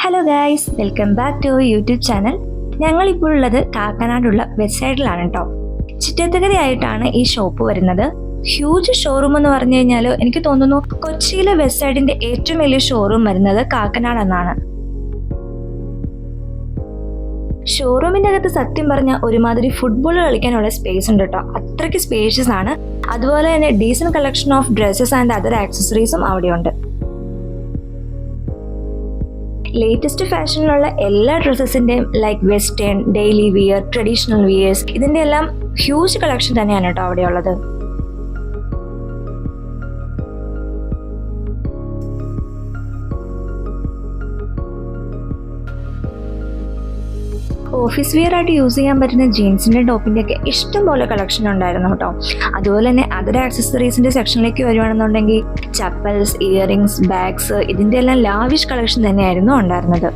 Hello guys welcome back to YouTube channel ഞങ്ങൾ ഇപ്പോൾ ഉള്ളത് കാക്കനാടുള്ള വെസ്റ്റ് സൈഡിലാണ് കേട്ടോ ചിറ്റത്തകരയായിട്ടാണ് ഈ ഷോപ്പ് വരുന്നത്. ഹ്യൂജ് ഷോറൂം എന്ന് പറഞ്ഞു കഴിഞ്ഞാൽ എനിക്ക് തോന്നുന്നു കൊച്ചിയിലെ വെസ്റ്റ് സൈഡിന്റെ ഏറ്റവും വലിയ ഷോറൂം വരുന്നത് കാക്കനാട് എന്നാണ്. ഷോറൂമിന്റെ അകത്ത് സത്യം പറഞ്ഞ ഒരുമാതിരി ഫുട്ബോൾ കളിക്കാനുള്ള സ്പേസ് ഉണ്ട് കേട്ടോ അത്രയ്ക്ക് സ്പേഷ്യസ് ആണ്. അതുപോലെ തന്നെ decent collection of dresses and other ആക്സസറീസും അവിടെയുണ്ട്. ലേറ്റസ്റ്റ് ഫാഷനിലുള്ള എല്ലാ ഡ്രസ്സസിന്റെയും like western daily wear traditional wears ഇതിന്റെ എല്ലാം ഹ്യൂജ് കളക്ഷൻ തന്നെയാണ് കേട്ടോ അവിടെയുള്ളത്. ഓഫീസ് വെയർ ആയിട്ട് യൂസ് ചെയ്യാൻ പറ്റുന്ന ജീൻസിന്റെ ടോപ്പിന്റെ ഒക്കെ ഇഷ്ടംപോലെ കളക്ഷൻ ഉണ്ടായിരുന്നു കേട്ടോ. അതുപോലെ തന്നെ അതർ ആക്സസറീസിന്റെ സെക്ഷനിലേക്ക് വരുവാണെന്നുണ്ടെങ്കിൽ ചപ്പൽസ് ഇയറിങ്സ് ബാഗ്സ് ഇതിന്റെ എല്ലാം ലാവിഷ് കളക്ഷൻ തന്നെയായിരുന്നു ഉണ്ടായിരുന്നത്.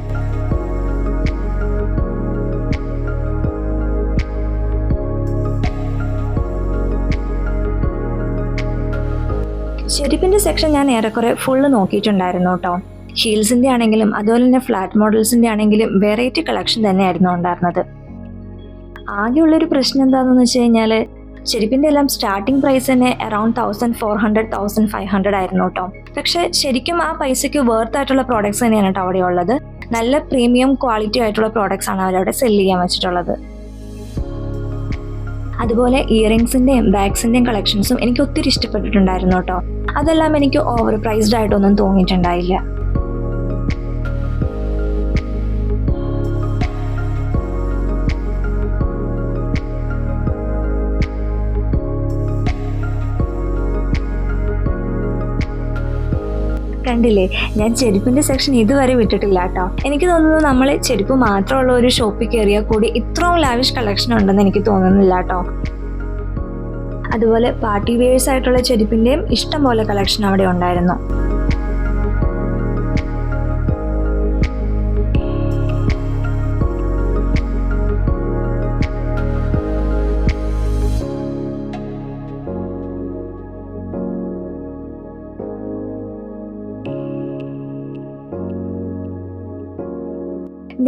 ചെരുപ്പിന്റെ സെക്ഷൻ ഞാൻ ഏറെക്കുറെ ഫുള്ള് നോക്കിയിട്ടുണ്ടായിരുന്നു കേട്ടോ. ഹീൽസിന്റെ ആണെങ്കിലും അതുപോലെ തന്നെ ഫ്ലാറ്റ് മോഡൽസിന്റെ ആണെങ്കിലും വെറൈറ്റി കളക്ഷൻ തന്നെയായിരുന്നു ഉണ്ടായിരുന്നത്. ആകെയുള്ളൊരു പ്രശ്നം എന്താണെന്ന് വെച്ച് കഴിഞ്ഞാൽ ചെരുപ്പിന്റെ എല്ലാം സ്റ്റാർട്ടിംഗ് പ്രൈസ് തന്നെ around thousand four hundred thousand five hundred ആയിരുന്നു കേട്ടോ. പക്ഷെ ശരിക്കും ആ പൈസയ്ക്ക് വേർത്ത് ആയിട്ടുള്ള പ്രോഡക്ട്സ് തന്നെയാണ് കേട്ടോ അവിടെ ഉള്ളത്. നല്ല പ്രീമിയം ക്വാളിറ്റി ആയിട്ടുള്ള പ്രോഡക്ട്സ് ആണ് അവരവിടെ സെൽ ചെയ്യാൻ വെച്ചിട്ടുള്ളത്. അതുപോലെ ഇയറിങ്സിന്റെയും ബാഗ്സിന്റെയും കളക്ഷൻസും എനിക്ക് ഒത്തിരി ഇഷ്ടപ്പെട്ടിട്ടുണ്ടായിരുന്നു കേട്ടോ അതെല്ലാം എനിക്ക് ഓവർ പ്രൈസ്ഡ് ആയിട്ടൊന്നും തോന്നിയിട്ടുണ്ടായില്ല. കണ്ടില്ലേ? ഞാൻ ചെരുപ്പിന്റെ സെക്ഷൻ ഇതുവരെ വിട്ടിട്ടില്ല കേട്ടോ എനിക്ക് തോന്നുന്നു നമ്മൾ ചെരുപ്പ് മാത്രമുള്ള ഒരു ഷോപ്പിൽ കയറിയാൽ കൂടി ഇത്രയും ലാവിഷ് കളക്ഷൻ ഉണ്ടെന്ന് എനിക്ക് തോന്നുന്നില്ല കേട്ടോ അതുപോലെ പാർട്ടി വെയേഴ്സ് ആയിട്ടുള്ള ചെരുപ്പിന്റെയും ഇഷ്ടം പോലെ കളക്ഷൻ അവിടെ ഉണ്ടായിരുന്നു.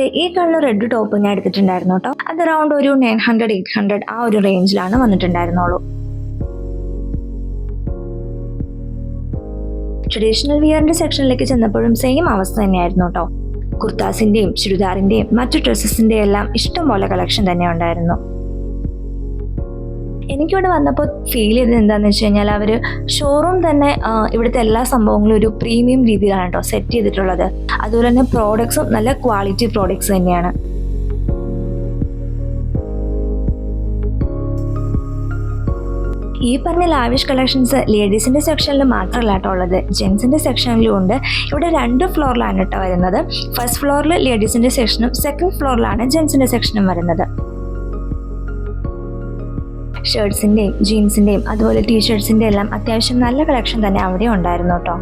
ഈ കളർ റെഡ് ടോപ്പ് ഞാൻ എടുത്തിട്ടുണ്ടായിരുന്നു കേട്ടോ. അത് അറൗണ്ട് ഒരു നയൻ ഹൺഡ്രഡ് എയ്റ്റ് ഹൺഡ്രഡ് ആ ഒരു റേഞ്ചിലാണ് വന്നിട്ടുണ്ടായിരുന്നുള്ളൂ. ട്രഡീഷണൽ വിയറിന്റെ സെക്ഷനിലേക്ക് ചെന്നപ്പോഴും സെയിം അവസ്ഥ തന്നെയായിരുന്നു കേട്ടോ. കുർത്താസിന്റെയും ചുരിദാറിന്റെയും മറ്റു ഡ്രസ്സസിന്റെയും എല്ലാം ഇഷ്ടംപോലെ കളക്ഷൻ തന്നെ ഉണ്ടായിരുന്നു. എനിക്കിവിടെ വന്നപ്പോൾ ഫീൽ ചെയ്തത് എന്താണെന്ന് വെച്ച് കഴിഞ്ഞാൽ അവർ ഷോറൂം തന്നെ ഇവിടുത്തെ എല്ലാ സംഭവങ്ങളും ഒരു പ്രീമിയം രീതിയിലാണ് കേട്ടോ സെറ്റ് ചെയ്തിട്ടുള്ളത്. അതുപോലെ തന്നെ പ്രോഡക്ട്സും നല്ല ക്വാളിറ്റി പ്രോഡക്ട്സ് തന്നെയാണ്. ഈ പറഞ്ഞ ലാവിഷ് കളക്ഷൻസ് ലേഡീസിന്റെ സെക്ഷനിൽ മാത്രമല്ല കേട്ടോ ഉള്ളത്. ജെൻസിന്റെ സെക്ഷനിലും ഉണ്ട്. ഇവിടെ രണ്ട് ഫ്ലോറിലാണ് കേട്ടോ വരുന്നത്. ഫസ്റ്റ് ഫ്ലോറിൽ ലേഡീസിന്റെ സെക്ഷനും സെക്കൻഡ് ഫ്ലോറിലാണ് ജെൻസിന്റെ സെക്ഷനും വരുന്നത്. ഷർട്ട്സിന്റെയും ജീൻസിന്റെയും അതുപോലെ ടീഷർട്ട്സിന്റെ എല്ലാം അത്യാവശ്യം നല്ല കളക്ഷൻ തന്നെ അവിടെ ഉണ്ടായിരുന്നു കേട്ടോ.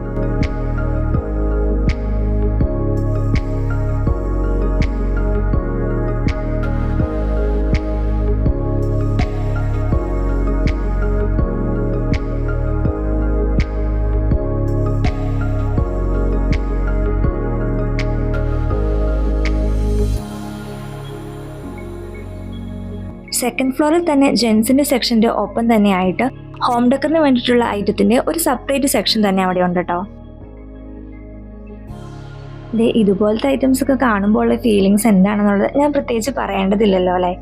സെക്കൻഡ് ഫ്ലോറിൽ തന്നെ ജെൻസിന്റെ സെക്ഷന്റെ ഒപ്പം തന്നെയായിട്ട് ഹോം ഡെക്കറിന് വേണ്ടിയിട്ടുള്ള ഐറ്റത്തിന്റെ ഒരു സെപ്പറേറ്റ് സെക്ഷൻ തന്നെ അവിടെ ഉണ്ട് കേട്ടോ ദേ ഇതുപോലത്തെ ഐറ്റംസ് ഒക്കെ കാണുമ്പോൾ ഫീലിങ്സ് എന്താണെന്നുള്ളത് ഞാൻ പ്രത്യേകിച്ച് പറയേണ്ടതില്ലല്ലോ അല്ലേ?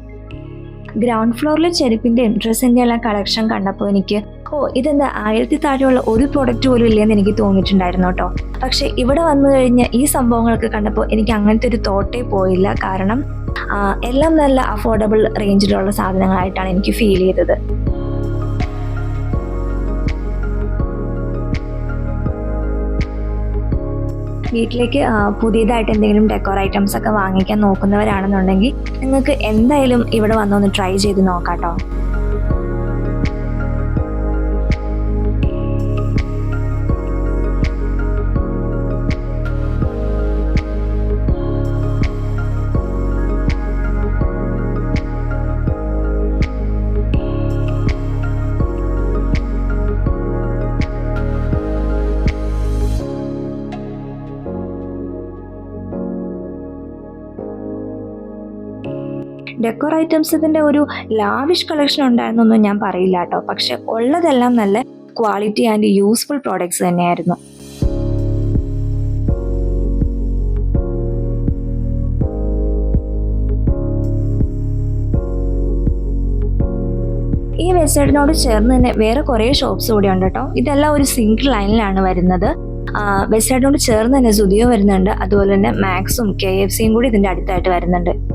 ഗ്രൗണ്ട് ഫ്ലോറിൽ ചെരുപ്പിന്റെ ഇൻട്രസ്റ്റിന്റെ എല്ലാം കളക്ഷൻ കണ്ടപ്പോൾ എനിക്ക് ഓ ഇതെന്താ? ആയിരത്തി താഴെയുള്ള ഒരു പ്രോഡക്റ്റ് പോലും ഇല്ലെന്ന് എനിക്ക് തോന്നിയിട്ടുണ്ടായിരുന്നു കേട്ടോ. പക്ഷെ ഇവിടെ വന്നു കഴിഞ്ഞ ഈ സംഭവങ്ങളൊക്കെ കണ്ടപ്പോൾ എനിക്ക് അങ്ങനത്തെ ഒരു തോട്ടേ പോയില്ല. കാരണം എല്ലാം നല്ല അഫോർഡബിൾ റേഞ്ചിലുള്ള സാധനങ്ങളായിട്ടാണ് എനിക്ക് ഫീൽ ചെയ്തത്. വീട്ടിലേക്ക് പുതിയതായിട്ട് എന്തെങ്കിലും ഡെക്കോർ ഐറ്റംസ് ഒക്കെ വാങ്ങിക്കാൻ നോക്കുന്നവരാണെന്നുണ്ടെങ്കിൽ നിങ്ങൾക്ക് എന്തായാലും ഇവിടെ വന്നൊന്ന് ട്രൈ ചെയ്ത് നോക്കാട്ടോ ഡെക്കോർ ഐറ്റംസിന്റെ ഒരു ലാവിഷ് കളക്ഷൻ ഉണ്ടായിരുന്നൊന്നും ഞാൻ പറയില്ല കേട്ടോ. പക്ഷെ ഉള്ളതെല്ലാം നല്ല ക്വാളിറ്റി ആൻഡ് യൂസ്ഫുൾ പ്രോഡക്ട്സ് തന്നെയായിരുന്നു. ഈ വെബ്സൈറ്റിനോട് ചേർന്ന് തന്നെ വേറെ കുറേ ഷോപ്സ് കൂടി ഉണ്ട് കേട്ടോ. ഇതെല്ലാം ഒരു സിംഗിൾ ലൈനിലാണ് വരുന്നത്. വെബ്സൈറ്റിനോട് ചേർന്ന് തന്നെ സുദിയോ വരുന്നുണ്ട്. അതുപോലെ തന്നെ മാക്സും കെ എഫ് സിയും കൂടി ഇതിന്റെ അടുത്തായിട്ട് വരുന്നുണ്ട്.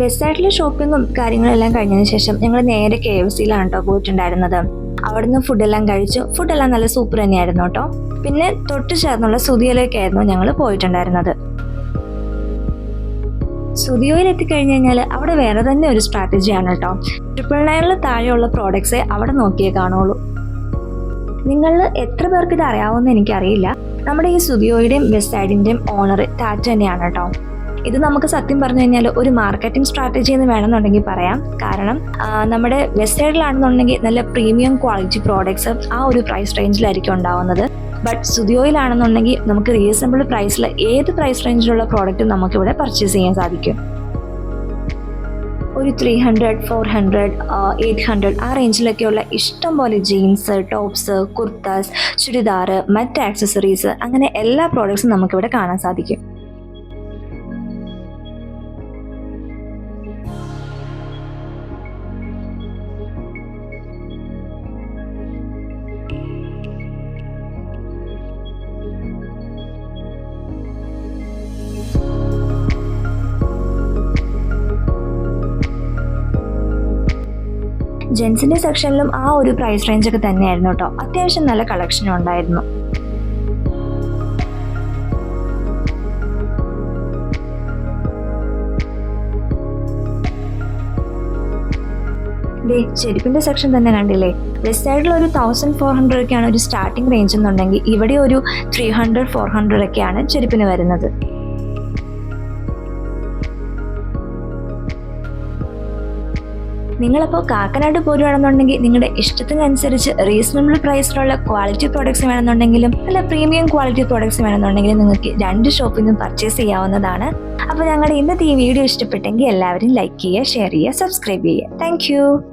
വെബ്സൈറ്റിലെ ഷോപ്പിങ്ങും കാര്യങ്ങളെല്ലാം കഴിഞ്ഞതിന് ശേഷം ഞങ്ങൾ നേരെ കെ എഫ് സിയിലാണ് കേട്ടോ പോയിട്ടുണ്ടായിരുന്നത്. അവിടുന്ന് ഫുഡെല്ലാം കഴിച്ചു. ഫുഡെല്ലാം നല്ല സൂപ്പർ തന്നെയായിരുന്നു കേട്ടോ പിന്നെ തൊട്ട് ചേർന്നുള്ള സുദിയോയിലേക്കായിരുന്നു ഞങ്ങൾ പോയിട്ടുണ്ടായിരുന്നത്. സുദിയോയിൽ എത്തിക്കഴിഞ്ഞ് കഴിഞ്ഞാൽ അവിടെ വേറെ തന്നെ ഒരു സ്ട്രാറ്റജിയാണ് കേട്ടോ ട്രിപ്പിൾ നയനിൽ താഴെയുള്ള പ്രോഡക്ട്സേ അവിടെ നോക്കിയേ കാണുള്ളൂ. നിങ്ങൾ എത്ര പേർക്ക് ഇത് അറിയാവുമെന്ന് എനിക്കറിയില്ല. നമ്മുടെ ഈ സുദിയോയുടെയും വെസ്റ്റൈഡിന്റെയും ഓണർ ടാറ്റ തന്നെയാണ് കേട്ടോ ഇത് നമുക്ക് സത്യം പറഞ്ഞു കഴിഞ്ഞാൽ ഒരു മാർക്കറ്റിംഗ് സ്ട്രാറ്റജി എന്ന് വേണമെന്നുണ്ടെങ്കിൽ പറയാം. കാരണം നമ്മുടെ വെസ്റ്റേഡിലാണെന്നുണ്ടെങ്കിൽ നല്ല പ്രീമിയം ക്വാളിറ്റി പ്രോഡക്ട്സ് ആ ഒരു പ്രൈസ് റേഞ്ചിലായിരിക്കും ഉണ്ടാവുന്നത്. ബട്ട് സുദിയോയിലാണെന്നുണ്ടെങ്കിൽ നമുക്ക് റീസണബിൾ പ്രൈസിൽ ഏത് പ്രൈസ് റേഞ്ചിലുള്ള പ്രോഡക്റ്റ് നമുക്കിവിടെ പർച്ചേസ് ചെയ്യാൻ സാധിക്കും. ഒരു three hundred four hundred eight hundred ആ റേഞ്ചിലൊക്കെയുള്ള ഇഷ്ടം പോലെ ജീൻസ് ടോപ്സ് കുർത്താസ് ചുരിദാർ മറ്റ് ആക്സസറീസ് അങ്ങനെ എല്ലാ പ്രോഡക്ട്സും നമുക്കിവിടെ കാണാൻ സാധിക്കും. ജെൻസിന്റെ സെക്ഷനിലും ആ ഒരു പ്രൈസ് റേഞ്ച് ഒക്കെ തന്നെയായിരുന്നു കേട്ടോ. അത്യാവശ്യം നല്ല കളക്ഷനും ഉണ്ടായിരുന്നു. ദേ ചെരുപ്പിന്റെ സെക്ഷൻ തന്നെ കണ്ടില്ലേ? വെസ്റ്റ് സൈഡിൽ ഒരു തൗസൻഡ് ഫോർ ഹൺഡ്രഡ് ഒക്കെയാണ് ഒരു സ്റ്റാർട്ടിംഗ് റേഞ്ച് എന്നുണ്ടെങ്കിൽ ഇവിടെ ഒരു ത്രീ ഹൺഡ്രഡ് ഫോർ ഹൺഡ്രഡ് ഒക്കെയാണ് ചെരുപ്പിന് വരുന്നത്. നിങ്ങളപ്പോൾ കാക്കനാട് പോരുവാണെന്നുണ്ടെങ്കിൽ നിങ്ങളുടെ ഇഷ്ടത്തിനനുസരിച്ച് റീസണബിൾ പ്രൈസിലുള്ള ക്വാളിറ്റി പ്രോഡക്ട്സ് വേണമെന്നുണ്ടെങ്കിലും നല്ല പ്രീമിയം ക്വാളിറ്റി പ്രോഡക്ട്സ് വേണമെന്നുണ്ടെങ്കിലും നിങ്ങൾക്ക് രണ്ട് ഷോപ്പിൽ നിന്നും പർച്ചേസ് ചെയ്യാവുന്നതാണ്. അപ്പോൾ ഞങ്ങളുടെ ഇന്നത്തെ ഈ വീഡിയോ ഇഷ്ടപ്പെട്ടെങ്കിൽ എല്ലാവരും ലൈക്ക് ചെയ്യുക ഷെയർ ചെയ്യുക സബ്സ്ക്രൈബ് ചെയ്യുക. താങ്ക്